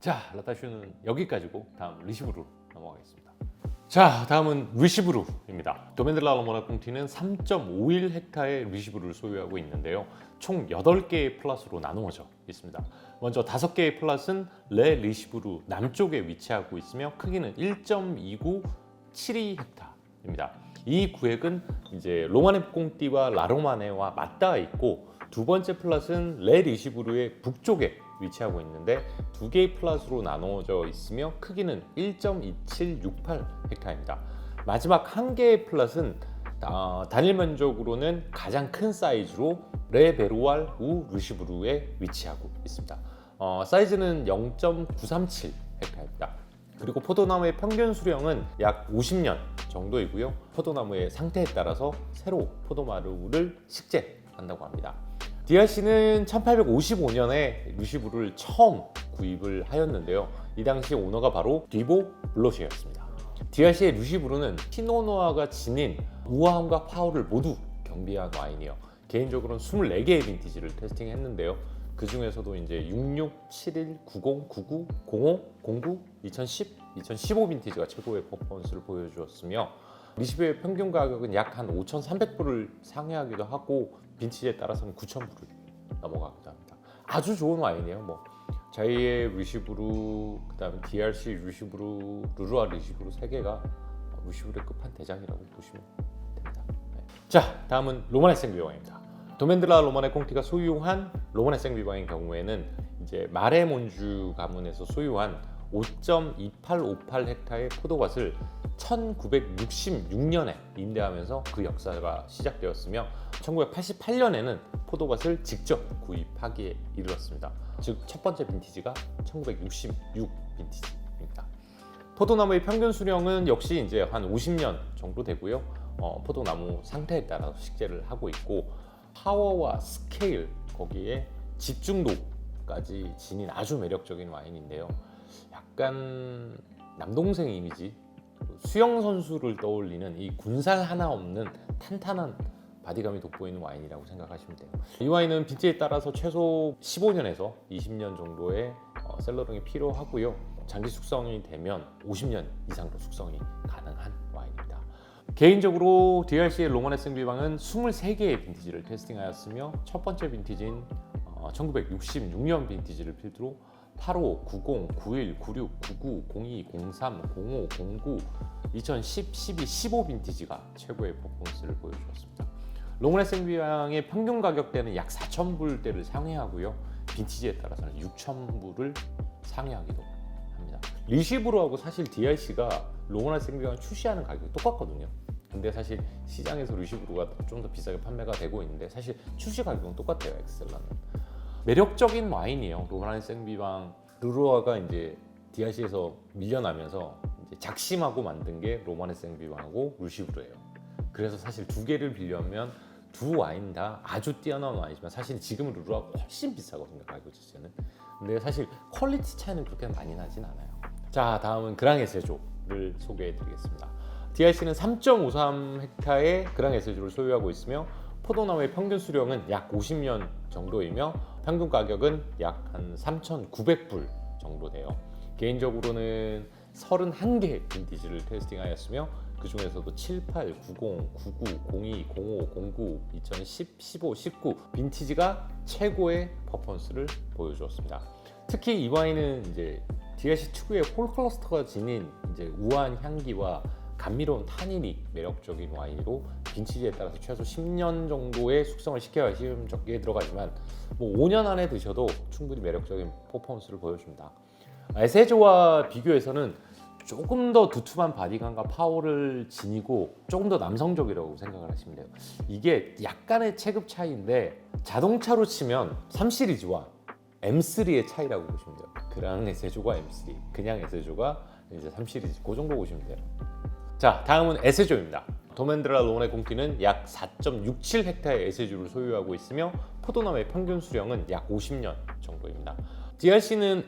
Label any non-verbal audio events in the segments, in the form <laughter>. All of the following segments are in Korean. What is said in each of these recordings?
자, 라타슈는 여기까지고 다음 리시브로 넘어가겠습니다. 자, 다음은 리시브루입니다. 도멘들라 로모나 콩티는 3.51 헥타의 리시브루를 소유하고 있는데요. 총 8개의 플랫으로 나누어져 있습니다. 먼저 5개의 플랫은 레 리시브루 남쪽에 위치하고 있으며 크기는 1.29 72 헥타입니다. 이 구획은 이제 로마네 꽁띠와 라로마네와 맞닿아 있고 두 번째 플랫은 레 리시브루의 북쪽에 위치하고 있는데 두 개의 플랫으로 나누어져 있으며 크기는 1.2768 헥타입니다. 마지막 한 개의 플랫은 어, 단일 면적으로는 가장 큰 사이즈로 레 베루알 우 루시브루에 위치하고 있습니다. 어, 사이즈는 0.937 헥타입니다. 그리고 포도나무의 평균 수령은 약 50년 정도이고요. 포도나무의 상태에 따라서 새로 포도마루를 식재한다고 합니다. DRC는 1855년에 루시브를 처음 구입을 하였는데요. 이 당시 오너가 바로 디보 블로시였습니다. DRC의 루시브루는 피노노아가 지닌 우아함과 파워를 모두 경비한 와인이요. 개인적으로는 24개의 빈티지를 테스팅했는데요. 그 중에서도 이제 66, 71, 90, 99, 05, 09, 2010, 2015 빈티지가 최고의 퍼포먼스를 보여주었으며 리시브의 평균 가격은 약 한 5,300불을 상회하기도 하고 빈티지에 따라서는 9,000불을 넘어가기도 합니다. 아주 좋은 와인이에요. 뭐 자이의 리시브루, 그다음에 DRC 리시브루, 루루아 리시브루 세 개가 리시브루의 끝판 대장이라고 보시면 됩니다. 네. 자, 다음은 로마네 생비왕입니다. 도멘드라 로마네 콩티가 소유한 로마네 생비왕의 경우에는 이제 마레몬주 가문에서 소유한 5.2858 헥타의 포도밭을 1966년에 임대하면서 그 역사가 시작되었으며 1988년에는 포도밭을 직접 구입하기에 이르렀습니다. 즉 첫 번째 빈티지가 1966 빈티지입니다. 포도나무의 평균 수령은 역시 이제 한 50년 정도 되고요. 어, 포도나무 상태에 따라서 식재를 하고 있고 파워와 스케일 거기에 집중도까지 지닌 아주 매력적인 와인인데요. 약간 남동생 이미지 수영 선수를 떠올리는 이 군살 하나 없는 탄탄한 바디감이 돋보이는 와인이라고 생각하시면 돼요. 이 와인은 빈티에 따라서 최소 15년에서 20년 정도의 어, 셀러링이 필요하고요. 장기 숙성이 되면 50년 이상도 숙성이 가능한 와인입니다. 개인적으로 DRC의 로마네 생비방은 23개의 빈티지를 테스팅하였으며 첫 번째 빈티지인 어, 1966년 빈티지를 필두로 85, 90, 91, 96, 99, 02, 03, 05, 09, 2010, 12, 15 빈티지가 최고의 퍼포먼스를 보여주었습니다. 롱레 생비앙의 평균 가격대는 약 4,000불대를 상회하고요. 빈티지에 따라서는 6,000불을 상회하기도 합니다. 리시브로하고 사실 DRC가 롱레 생비앙 출시하는 가격이 똑같거든요. 근데 사실 시장에서 리시브로가 좀 더 비싸게 판매가 되고 있는데 사실 출시 가격은 똑같아요. 엑셀라는. 매력적인 와인이에요. 로마네 생비방 르루아가 이제 DRC에서 밀려나면서 이제 작심하고 만든 게 로마네 생비방하고 루시브르예요. 그래서 사실 두 개를 빌려면 두 와인 다 아주 뛰어난 와인이지만 사실 지금은 르루아가 훨씬 비싸거든요 가격 자체는. 근데 사실 퀄리티 차이는 그렇게 많이 나진 않아요. 자 다음은 그랑에 세조를 소개해드리겠습니다. DRC는 3.53 헥타의 그랑에 세조를 소유하고 있으며 포도나무의 평균 수령은 약 50년 정도이며 평균 가격은 약 한 3,900불 정도 돼요. 개인적으로는 31개 빈티지를 테스팅하였으며 그 중에서도 7, 8, 90, 99, 02, 05, 09, 2010, 15, 19 빈티지가 최고의 퍼포먼스를 보여주었습니다. 특히 이 와인은 이제 DLC 특유의 홀 클러스터가 지닌 이제 우아한 향기와 감미로운 탄닌이 매력적인 와인으로 빈티지에 따라서 최소 10년 정도의 숙성을 시켜야 시음적에 들어가지만 뭐 5년 안에 드셔도 충분히 매력적인 퍼포먼스를 보여줍니다. 에세조와 비교해서는 조금 더 두툼한 바디감과 파워를 지니고 조금 더 남성적이라고 생각을 하시면 돼요. 이게 약간의 체급 차이인데 자동차로 치면 3 시리즈와 M3의 차이라고 보시면 돼요. 그랑 에세조가 M3, 그냥 에세조가 이제 3 시리즈 그 정도 보시면 돼요. 자, 다음은 에세조입니다. 도멘드라 로네 공티는 약 4.67 헥타의 에세조를 소유하고 있으며 포도나무의 평균 수령은 약 50년 정도입니다. DRC는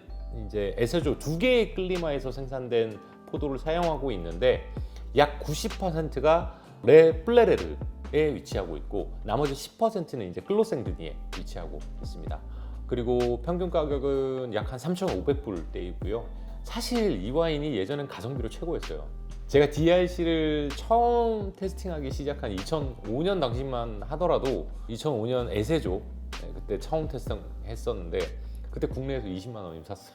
이제 에세조 두 개의 클리마에서 생산된 포도를 사용하고 있는데 약 90%가 레 플레레르에 위치하고 있고 나머지 10%는 이제 클로생드니에 위치하고 있습니다. 그리고 평균 가격은 약 한 3,500불대이고요. 사실 이 와인이 예전엔 가성비로 최고였어요. 제가 DRC를 처음 테스팅하기 시작한 2005년 당시만 하더라도 2005년 에세조 네, 그때 처음 테스팅했었는데 그때 국내에서 20만 원이면 샀어요.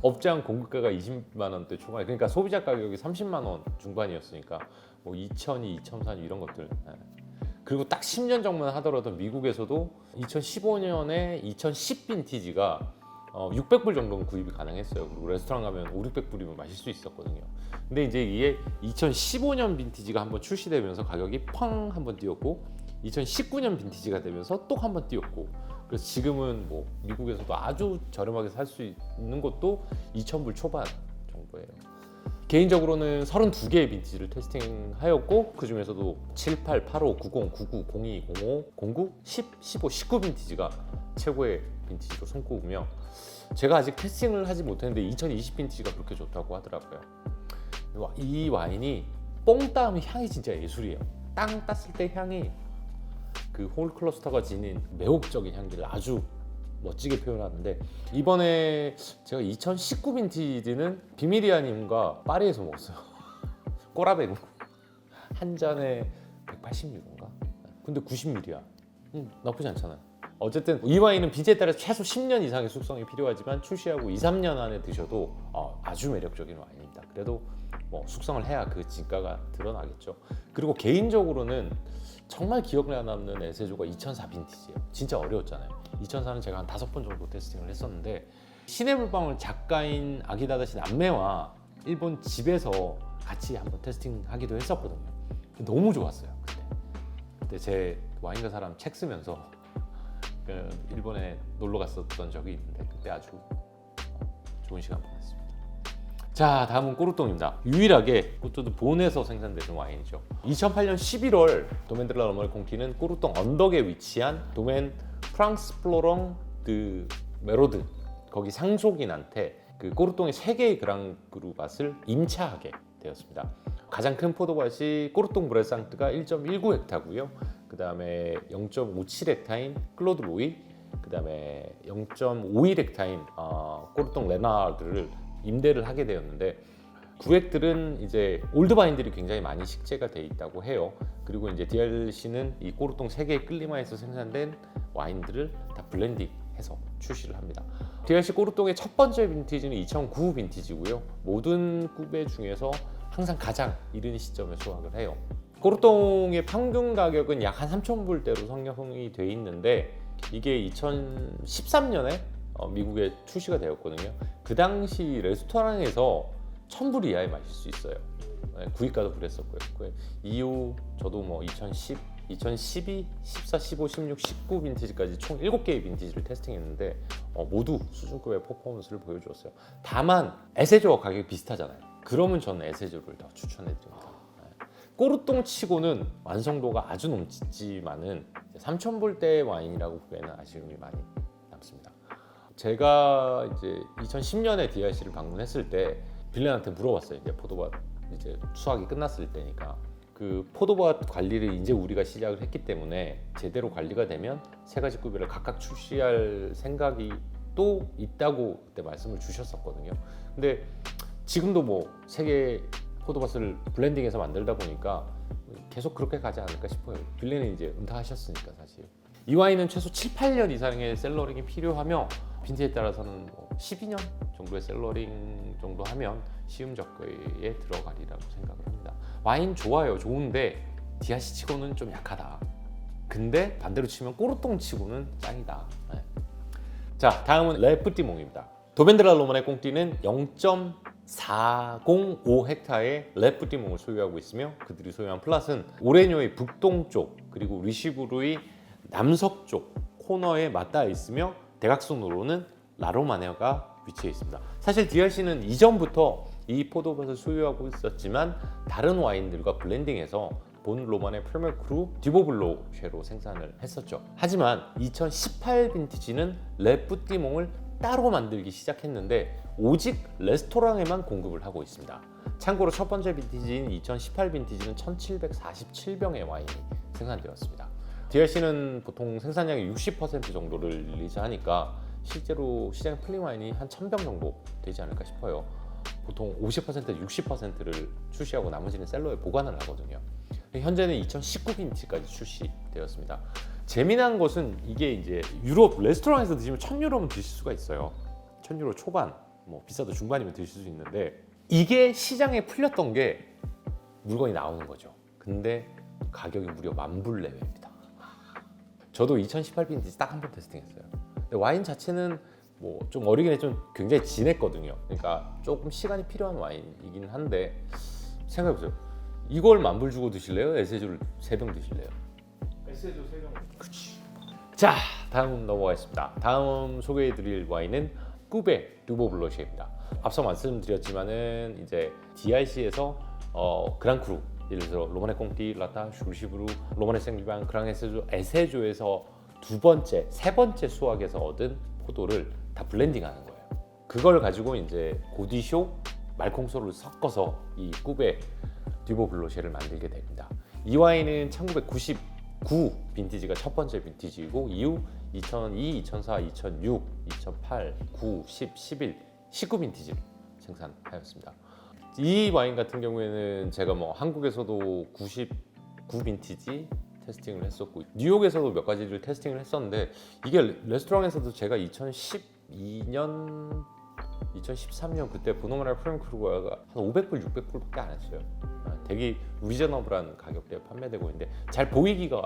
업장 공급가가 20만 원대 초반 그러니까 소비자 가격이 30만 원 중반이었으니까 뭐 2002, 2003 이런 것들 예. 그리고 딱 10년 전만 하더라도 미국에서도 2015년에 2010 빈티지가 어, 600불 정도는 구입이 가능했어요. 그리고 레스토랑 가면 5, 600불이면 마실 수 있었거든요. 근데 이제 이게 2015년 빈티지가 한번 출시되면서 가격이 펑 한번 뛰었고 2019년 빈티지가 되면서 또 한번 뛰었고 그래서 지금은 뭐 미국에서도 아주 저렴하게 살 수 있는 것도 2,000불 초반 정도예요. 개인적으로는 32개의 빈티지를 테스팅하였고 그 중에서도 7, 8, 8, 5, 90, 99, 02, 05, 09, 10, 15, 19 빈티지가 최고의 빈티지로 손꼽으며 제가 아직 테스팅을 하지 못했는데 2020 빈티지가 그렇게 좋다고 하더라고요. 와- 이 와인이 뽕 따면 향이 진짜 예술이에요. 땅 땄을 때 향이 그 홀 클러스터가 지닌 매혹적인 향기를 아주 멋지게 표현하는데 이번에 제가 2019 빈티지는 비밀이아님과 파리에서 먹었어요. <laughs> 꼬라베고 한 잔에 180유로인가? 근데 90ml야. 음, 나쁘지 않잖아요. 어쨌든 이 와인은 빈티에 따라 최소 10년 이상의 숙성이 필요하지만 출시하고 2, 3년 안에 드셔도 어, 아주 매력적인 와인입니다. 그래도 뭐 숙성을 해야 그 진가가 드러나겠죠. 그리고 개인적으로는 정말 기억에 남는 에세조가 2004 빈티지예요. 진짜 어려웠잖아요. 2004는 제가 한 다섯 번 정도 테스팅을 했었는데 물방울 작가인 아기다다시 남매와 일본 집에서 같이 한번 테스팅하기도 했었거든요. 너무 좋았어요 그때. 그때 제 와인과 사람 책 쓰면서 그 일본에 놀러 갔었던 적이 있는데 그때 아주 어, 좋은 시간 보냈습니다. 자 다음은 꼬르똥입니다. 유일하게 꼬르똥 본에서 생산되는 와인이죠. 2008년 11월 도멘 드라 러멀 콩티는 꼬르똥 언덕에 위치한 도멘 프랑스 플로랑 드 메로드 거기 상속인한테 그 꼬르똥의 세 개의 그랑 그루 밭을 임차하게 되었습니다. 가장 큰 포도밭이 꼬르똥 브레상트가 1.19 헥타고요. 그 다음에 0.57 헥타인 클로드 로이, 그 다음에 0.51 헥타인 어, 꼬르똥 레나르를 임대를 하게 되었는데 구획들은 이제 올드 바인들이 굉장히 많이 식재가 돼 있다고 해요. 그리고 이제 DRC는 이 꼬르똥 세 개의 끌리마에서 생산된 와인들을 다 블렌딩해서 출시를 합니다. DRC 꼬르똥의 첫 번째 빈티지는 2009 빈티지고요. 모든 구배 중에서 항상 가장 이른 시점에 수확을 해요. 꼬르똥의 평균 가격은 약 한 3,000불대로 성형이 돼 있는데 이게 2013년에 어, 미국에 출시가 되었거든요. 그 당시 레스토랑에서 1,000불 이하에 마실 수 있어요. 네, 구입가도 그랬었고요. 그 이후 저도 뭐 2010, 2012, 14, 15, 16, 19 빈티지까지 총 7개의 빈티지를 테스팅했는데 어, 모두 수준급의 퍼포먼스를 보여주었어요. 다만 에세조와 가격이 비슷하잖아요. 그러면 저는 에세조를 더 추천해드립니다. 네. 꼬르똥 치고는 완성도가 아주 넘치지만은 3,000불대 와인이라고 보기에는 아쉬움이 많이 남습니다. 제가 이제 2010년에 DRC를 방문했을 때 빌런한테 물어봤어요. 이제 포도밭 이제 수확이 끝났을 때니까 그 포도밭 관리를 이제 우리가 시작을 했기 때문에 제대로 관리가 되면 세 가지 급여를 각각 출시할 생각이 또 있다고 그때 말씀을 주셨었거든요. 근데 지금도 뭐 세개 포도밭을 블렌딩해서 만들다 보니까 계속 그렇게 가지 않을까 싶어요. 빌레는 이제 은퇴하셨으니까 사실. 이 와인은 최소 7, 8년 이상의 셀러링이 필요하며 빈티에 따라서는 뭐 12년 정도의 셀러링 정도 하면 시음 적거에 들어가리라고 생각을 합니다. 와인 좋아요, 좋은데 디아시 치고는 좀 약하다. 근데 반대로 치면 꼬르똥 치고는 짱이다. 네. 자, 다음은 레프티몽입니다. 도벤드라 로만의 꽁띠는 0.405 헥타의 레프티몽을 소유하고 있으며 그들이 소유한 플랫은 오레뇨의 북동쪽 그리고 리시브루의 남서쪽 코너에 맞닿아 있으며 대각선으로는 라로마네어가 위치해 있습니다. 사실 DRC는 이전부터 이 포도밭을 소유하고 있었지만 다른 와인들과 블렌딩해서 본 로만의 프레메크루 디보블로 쉐로 생산을 했었죠. 하지만 2018 빈티지는 레프티몽을 따로 만들기 시작했는데 오직 레스토랑에만 공급을 하고 있습니다. 참고로 첫 번째 빈티지인 2018 빈티지는 1747병의 와인이 생산되었습니다. DRC는 보통 생산량의 60% 정도를 릴리즈하니까 실제로 시장에 풀린 와인이 한 1000병 정도 되지 않을까 싶어요. 보통 50% 60%를 출시하고 나머지는 셀러에 보관을 하거든요. 현재는 2019 빈티까지 출시되었습니다. 재미난 것은 이게 이제 유럽 레스토랑에서 드시면 1000유로면 드실 수가 있어요. 1000유로 초반, 뭐 비싸도 중반이면 드실 수 있는데 이게 시장에 풀렸던 게 물건이 나오는 거죠. 근데 가격이 무려 만 불 내외입니다. 저도 2018 빈티지 딱 한 번 테스팅했어요. 와인 자체는 뭐 좀 어리긴 했좀 굉장히 진했거든요. 그러니까 조금 시간이 필요한 와인이긴 한데 생각해보세요. 이걸 만 불 주고 드실래요? 에세주를 세 병 드실래요? 에세도 세명 자, 다음 넘어가겠습니다. 다음 소개해드릴 와인은 꾸베 두보 블러시입니다. 앞서 말씀드렸지만은 이제 DRC에서 어, 그랑크루 예를 들어 로마네 꽁띠, 라타, 슈르시브루, 로마네 생리방, 그랑 에세조, 에세조에서 두 번째, 세 번째 수확에서 얻은 포도를 다 블렌딩하는 거예요. 그걸 가지고 이제 고디쇼, 말콩소를 섞어서 이 꾸베 듀보 블로쉐를 만들게 됩니다. 이 와인은 1999 빈티지가 첫 번째 빈티지이고 이후 2002, 2004, 2006, 2008, 9, 10, 11, 19 빈티지를 생산하였습니다. 이 와인 같은 경우에는 제가 뭐 한국에서도 99 빈티지 테스팅을 했었고 뉴욕에서도 몇 가지를 테스팅을 했었는데 이게 레- 레스토랑에서도 제가 2012년 2013년 그때 보노마라 프랭크루가가 한 500불, 600불밖에 안 했어요. 아, 되게 리저너블한 가격대에 판매되고 있는데 잘 보이기가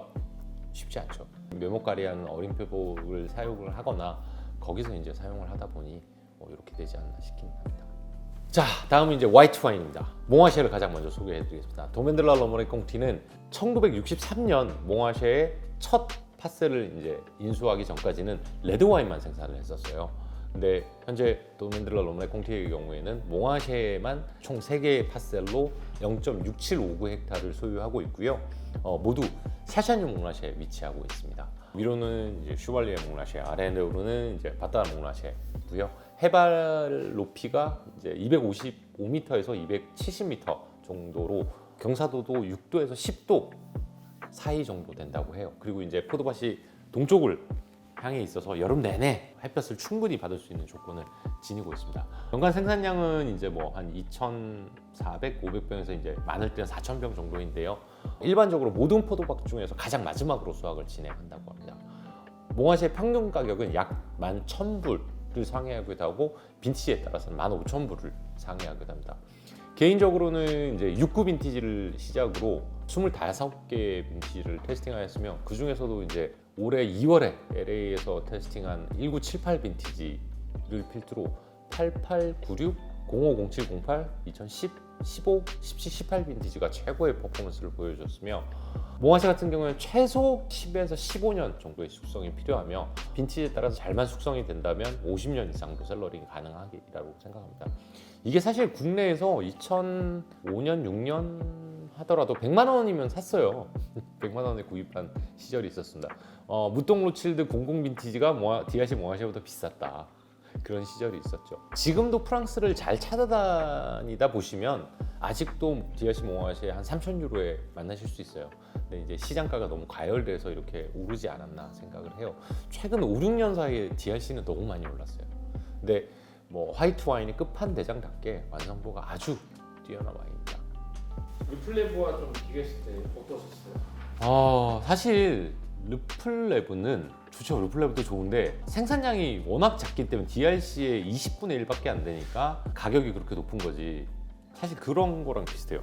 쉽지 않죠. 메모가리한 어린 표복을 사용을 하거나 거기서 이제 사용을 하다 보니 뭐 이렇게 되지 않나 싶긴 합니다. 자, 다음은 이제 화이트 와인입니다. 몽아쉐를 가장 먼저 소개해드리겠습니다. 도멘들라 러머레 꽁티는 1963년 몽아쉐의 첫 파스를 이제 인수하기 전까지는 레드 와인만 생산을 했었어요. 근데 현재 도멘들라 러머레 꽁티의 경우에는 몽아쉐만 총 3개의 파셀로 0.6759 헥타를 소유하고 있고요. 어, 모두 샤샤뉴 몽라쉐에 위치하고 있습니다. 위로는 이제 슈발리에 몽라쉐, 아래로는 이제 바따 몽라쉐고요. 해발 높이가 이제 255m에서 270m 정도로 경사도도 6도에서 10도 사이 정도 된다고 해요. 그리고 이제 포도밭이 동쪽을 향해 있어서 여름 내내 햇볕을 충분히 받을 수 있는 조건을 지니고 있습니다. 연간 생산량은 이제 뭐 한 2,400, 500병에서 이제 많을 때는 4,000병 정도인데요. 일반적으로 모든 포도밭 중에서 가장 마지막으로 수확을 진행한다고 합니다. 몽아시의 평균 가격은 약 11,000불을 상회하기도 하고 빈티지에 따라서는 15,000불을 상회하기도 합니다. 개인적으로는 이제 6구 빈티지를 시작으로 25개의 빈티지를 테스팅하였으며 그 중에서도 이제 올해 2월에 LA에서 테스팅한 1978 빈티지를 필두로 88, 96, 05, 07, 08, 2010, 15, 17, 18 빈티지가 최고의 퍼포먼스를 보여줬으며 몽아시 같은 경우는 최소 10에서 15년 정도의 숙성이 필요하며 빈티지에 따라서 잘만 숙성이 된다면 50년 이상도 셀러링이 가능하기라고 생각합니다. 이게 사실 국내에서 2005년, 6년 하더라도 100만 원이면 샀어요. <laughs> 100만 원에 구입한 시절이 있었습니다. 어, 무똥 로칠드 00 빈티지가 모아, 디아시 모아시보다 비쌌다. 그런 시절이 있었죠. 지금도 프랑스를 잘 찾아다니다 보시면 아직도 디아시 모아시에 한 3천 유로에 만나실 수 있어요. 근데 이제 시장가가 너무 과열돼서 이렇게 오르지 않았나 생각을 해요. 최근 5, 6년 사이에 DRC는 너무 많이 올랐어요. 근데 뭐 화이트 와인이 끝판대장답게 완성도가 아주 뛰어난 와인입니다. 루플레브와 좀 비교했을 때 어떠셨어요? 어, 사실 르플레브는 좋죠. 르플레브도 좋은데 생산량이 워낙 작기 때문에 DRC의 20분의 1밖에 안 되니까 가격이 그렇게 높은 거지. 사실 그런 거랑 비슷해요.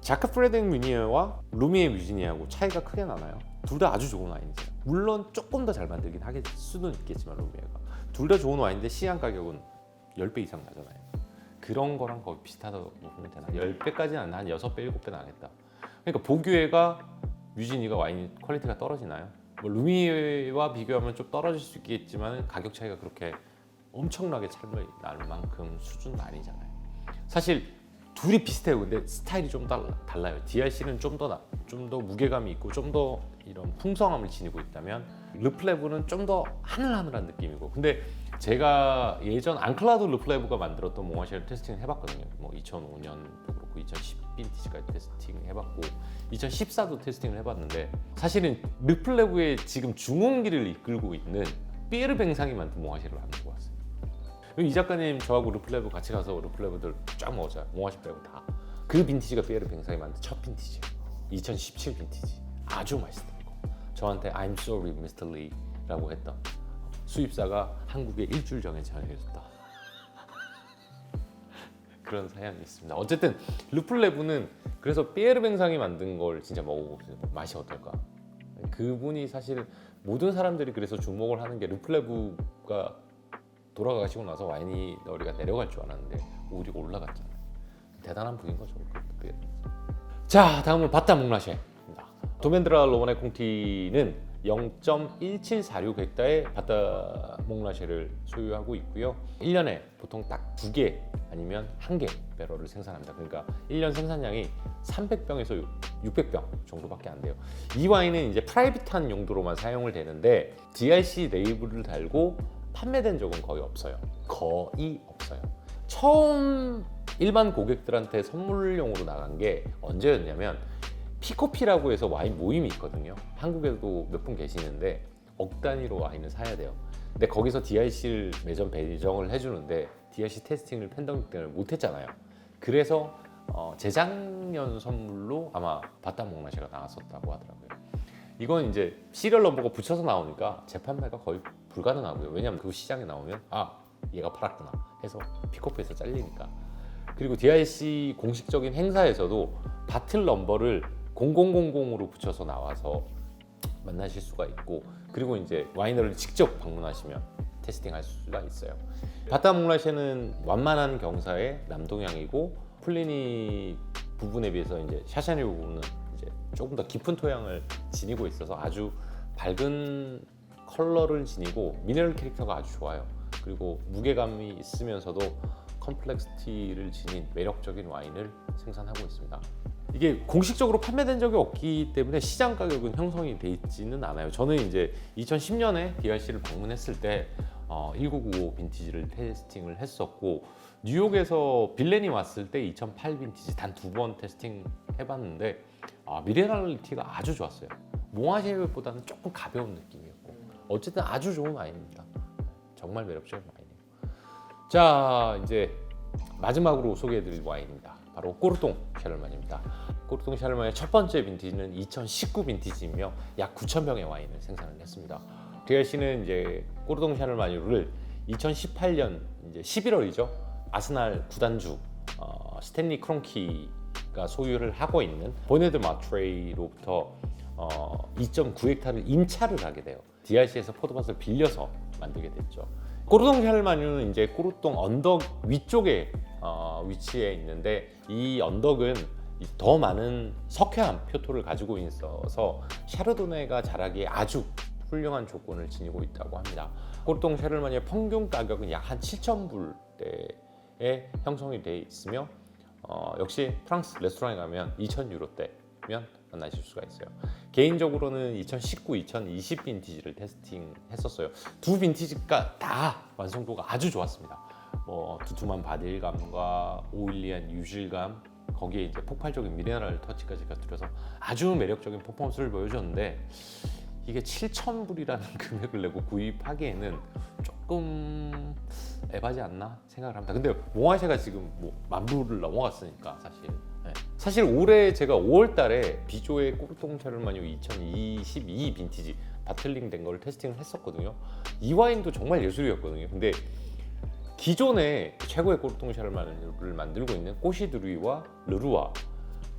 자크 프레덴 뮤니어와 루미에 뮤지니하고 차이가 크게 나나요? 둘 다 아주 좋은 와인이세요. 물론 조금 더 잘 만들긴 하겠 수는 있겠지만 루미에가 둘 다 좋은 와인인데 시향 가격은 10배 이상 나잖아요. 그런 거랑 거의 비슷하다고 보면 되나? 10배까지는 안, 한 6배, 7배는 안 했다. 그러니까 보규에가 뮤지니가 와인 퀄리티가 떨어지나요? 뭐 루미와 비교하면 좀 떨어질 수 있겠지만 가격 차이가 그렇게 엄청나게 차이가 날 만큼 수준은 아니잖아요. 사실 둘이 비슷해요. 근데 스타일이 좀 달라, 달라요. DRC는 좀 더 좀 더 무게감이 있고 좀 더 이런 풍성함을 지니고 있다면 르플레브는 좀 더 하늘하늘한 느낌이고 근데 제가 예전 앙클라도 르플레브가 만들었던 몽화쉘 테스팅 해봤거든요. 뭐 2005년도 그렇고 2010 빈티지까지 테스팅 해봤고 2014도 테스팅을 해봤는데 사실은 르플레브의 지금 중흥기를 이끌고 있는 피에르 뱅상이 만든 몽화쉘을 만들고 왔어요. 이 작가님 저하고 르플레브 같이 가서 르플레브들 쫙 먹었어요. 몽화쉘 빼고 다. 그 빈티지가 피에르 뱅상이 만든 첫 빈티지예요. 2017 빈티지. 아주 맛있던 거. 저한테 I'm sorry, Mr. Lee라고 했던 수입사가 한국에 일주일 전에 전해줬다. 그런 사연이 있습니다. 어쨌든 르플레브는 그래서 피에르 뱅상이 만든 걸 진짜 먹어보세요. 맛이 어떨까? 그분이 사실 모든 사람들이 그래서 주목을 하는 게 르플레브가 돌아가시고 나서 와인이 너리가 내려갈 줄 알았는데 오히려 올라갔잖아요. 대단한 분인 거죠. 자, 다음은 바타 몽라쉐입니다. 도멘드라 로마네 콩티는 0.1746 헥타의 바타 몽라쉐를 소유하고 있고요. 1년에 보통 딱 두 개 아니면 한 개 배럴을 생산합니다. 그러니까 1년 생산량이 300병에서 600병 정도밖에 안 돼요. 이 와인은 이제 프라이빗한 용도로만 사용을 되는데 DRC 레이블을 달고 판매된 적은 거의 없어요. 거의 없어요. 처음 일반 고객들한테 선물용으로 나간 게 언제였냐면 피코피라고 해서 와인 모임이 있거든요. 한국에도 몇 분 계시는데 억 단위로 와인을 사야 돼요. 근데 거기서 DRC를 매점 배정을 해주는데 DRC 테스팅을 팬데믹 때문에 못했잖아요. 그래서 어, 재작년 선물로 아마 바타 몽라시가 나왔었다고 하더라고요. 이건 이제 시리얼 넘버가 붙여서 나오니까 재판매가 거의 불가능하고요. 왜냐하면 그 시장에 나오면 아 얘가 팔았구나 해서 픽업해서 잘리니까. 그리고 DIC 공식적인 행사에서도 바틀 넘버를 0000으로 붙여서 나와서 만나실 수가 있고 그리고 이제 와이너를 직접 방문하시면 테스팅 할 수가 있어요. 바타 몽라쉐는 완만한 경사의 남동향이고 플리니 부분에 비해서 이제 샤샤니 부분은 이제 조금 더 깊은 토양을 지니고 있어서 아주 밝은 컬러를 지니고 미네랄 캐릭터가 아주 좋아요. 그리고 무게감이 있으면서도 컴플렉시티를 지닌 매력적인 와인을 생산하고 있습니다. 이게 공식적으로 판매된 적이 없기 때문에 시장 가격은 형성이 돼 있지는 않아요. 저는 이제 2010년에 DRC를 방문했을 때 어, 1995 빈티지를 테스팅을 했었고 뉴욕에서 빌렌이 왔을 때 2008 빈티지 단 두 번 테스팅 해봤는데 아, 미네랄리티가 아주 좋았어요. 몽아쉐보다는 조금 가벼운 느낌이었고 어쨌든 아주 좋은 와인입니다. 정말 매력적인 와인이에요. 자 이제 마지막으로 소개해드릴 와인입니다. 바로 꼬르똥 샤를만입니다. 꼬르똥 샤를만의 첫 번째 빈티지는 2019 빈티지이며 약 9천 병의 와인을 생산을 했습니다. DLC는 이제 꼬르똥 샤를마뉴를 2018년 이제 11월이죠. 아스날 구단주 어, 스탠리 크론키가 소유를 하고 있는 보네드 마트레이로부터 어, 2.9헥타를 임차를 하게 돼요. DRC에서 포도밭을 빌려서 만들게 됐죠. 꼬르동 샤르마뉴는 이제 꼬르동 언덕 위쪽에 어, 위치해 있는데 이 언덕은 이더 많은 석회암 표토를 가지고 있어서 샤르도네가 자라기에 아주 훌륭한 조건을 지니고 있다고 합니다. 꼬르동 샤르마뉴의 평균 가격은 약 한 7천 불대에 형성이 돼 있으며 어, 역시 프랑스 레스토랑에 가면 2천 유로대면 만나실 수가 있어요. 개인적으로는 2019, 2020 빈티지를 테스팅 했었어요. 두 빈티지가 다 완성도가 아주 좋았습니다. 뭐 두툼한 바딜감과 오일리한 유질감 거기에 이제 폭발적인 미네랄 터치까지 곁들여서 아주 매력적인 퍼포먼스를 보여줬는데 이게 7천 불이라는 <laughs> 금액을 내고 구입하기에는 조금 에바지 않나 생각을 합니다. 근데 몽아쉐가 지금 뭐 만 불을 넘어갔으니까 사실. 네. 사실 올해 제가 5월달에 비조의 꼬르똥샤를마뉴 2022 빈티지 바틀링 된 걸 테스팅을 했었거든요. 이 와인도 정말 예술이었거든요. 근데 기존에 최고의 꼬르똥샤를마뉴를 만들고 있는 꼬시드루이와 르루아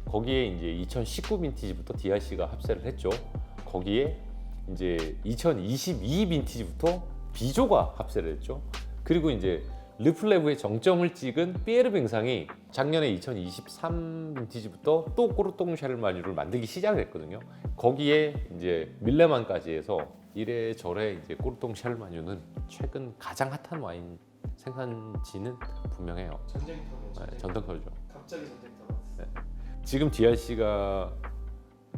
거기에 이제 2019 빈티지부터 DRC가 합세를 했죠. 거기에 이제 2022 빈티지부터 비조가 합세를 했죠. 그리고 이제 르플레브의 정점을 찍은 피에르 뱅상이 작년에 2023 빈티지부터 또 꼬르똥 샤르마뉴를 만들기 시작을 했거든요. 거기에 이제 밀레만까지 해서 이래저래 이제 꼬르똥 샤르마뉴는 최근 가장 핫한 와인 생산지는 분명해요. 전쟁터네. 네, 전쟁터. 전덕터죠. 갑자기 전쟁터. 지금 DRC가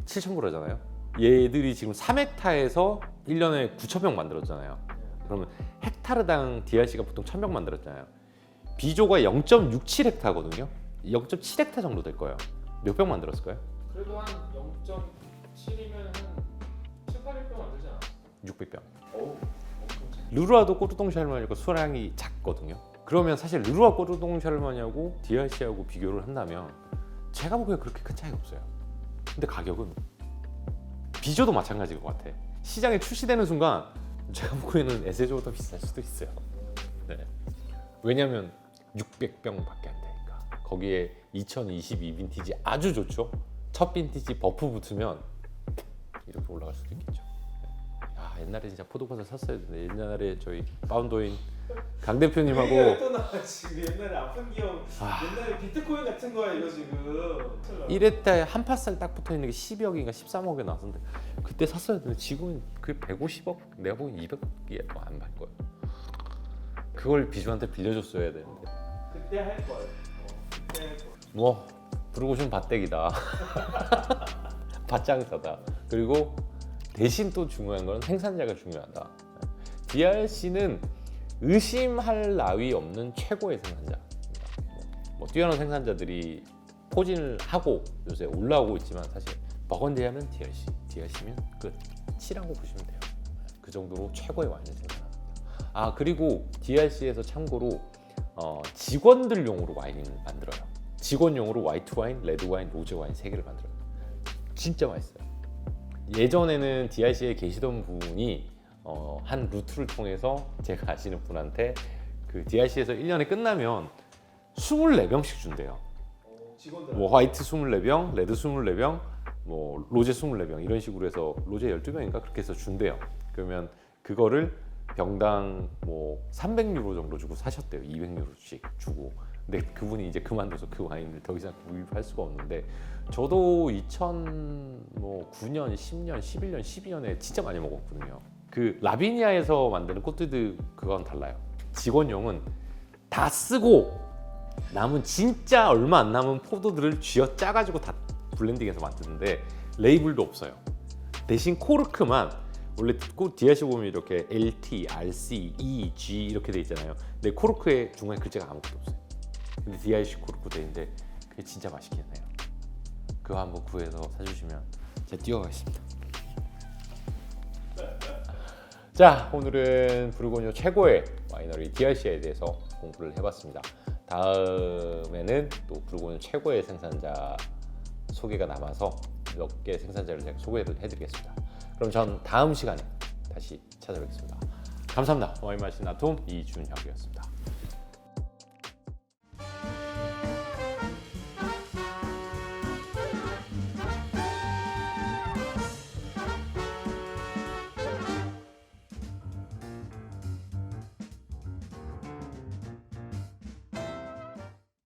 7천 불 하잖아요. 얘들이 지금 3헥타에서 1년에 9천 병 만들었잖아요. 그러면 헥타르당 DRC가 보통 1000병 만들었잖아요. 비조가 0.67 헥타거든요. 0.7 헥타 정도 될 거예요. 몇 병 만들었을까요? 그래도 한 0.7이면 한 7, 800병 만들지 않았어? 600병. 어우 르루아도 꼬르동 샬머니하고 수량이 작거든요. 그러면 사실 르루아 꼬르동 샬머니하고 DRC하고 비교를 한다면 제가 보기에 그렇게 큰 차이가 없어요. 근데 가격은 비조도 마찬가지일 것 같아. 시장에 출시되는 순간 제가 보기에는 에세조보다 비쌀 수도 있어요. 네. 왜냐면 600병밖에 안 되니까. 거기에 2022 빈티지 아주 좋죠. 첫 빈티지 버프 붙으면 이렇게 올라갈 수도 있겠죠. 야 옛날에 진짜 포도밭을 샀어야 되는데 옛날에 저희 파운더인 강 대표님하고 또 나와? 지금 옛날에 아픈 기억. 아. 옛날에 비트코인 같은 거야 이거 지금. 1회 한 파살 딱 붙어 있는 게 12억인가 13억에 나왔는데 그때 샀어야 되는데 지금은 그게 150억? 내가 보기엔 200에 안팔 거예요. 그걸 비주한테 빌려줬어야 되는데. 그때 할 거예요 어, 그때 할 거예요 뭐 부르고 싶은 밭대기다. <laughs> 밭장사다. 그리고 대신 또 중요한 건 생산자가 중요하다. DRC는 의심할 나위 없는 최고의 생산자. 뭐, 뭐 뛰어난 생산자들이 포진을 하고 요새 올라오고 있지만 사실 버건디 하면 DRC DRC면 끝이라고 보시면 돼요. 그 정도로 최고의 와인을 생산합니다. 아 그리고 DRC에서 참고로 어, 직원들용으로 와인을 만들어요. 직원용으로 화이트 와인, 레드 와인, 로제 와인 세 개를 만들어요. 진짜 맛있어요. 예전에는 DRC에 계시던 분이 어, 한 루트를 통해서 제가 아시는 분한테 그 DRC에서 1년에 끝나면 24병씩 준대요. 뭐 화이트 24병, 레드 24병, 뭐 로제 24병 이런 식으로 해서 로제 12병인가 그렇게 해서 준대요. 그러면 그거를 병당 뭐 300유로 정도 주고 사셨대요. 200유로씩 주고. 근데 그분이 이제 그만둬서 그 와인을 더 이상 구입할 수가 없는데 저도 2009년, 10년, 11년, 12년에 진짜 많이 먹었거든요. 그 라비니아에서 만드는 꼬뚜드 그건 달라요. 직원용은 다 쓰고 남은 진짜 얼마 안 남은 포도들을 쥐어 짜가지고 다 블렌딩해서 만드는데 레이블도 없어요. 대신 코르크만 원래 꼭 DRC 보면 이렇게 LT, RC, E, G 이렇게 돼 있잖아요. 근데 코르크에 중간에 글자가 아무것도 없어요. 근데 DRC 코르크 돼 있는데 그게 진짜 맛있긴 해요. 그거 한번 구해서 사주시면 제가 뛰어가겠습니다. <laughs> 자 오늘은 부르고뉴 최고의 와이너리 DRC에 대해서 공부를 해봤습니다. 다음에는 또 부르고뉴 최고의 생산자 소개가 남아서 몇 개 생산자를 제가 소개를 해드리겠습니다. 그럼 전 다음 시간에 다시 찾아뵙겠습니다. 감사합니다. 와인 마신 나툼 이준혁이었습니다.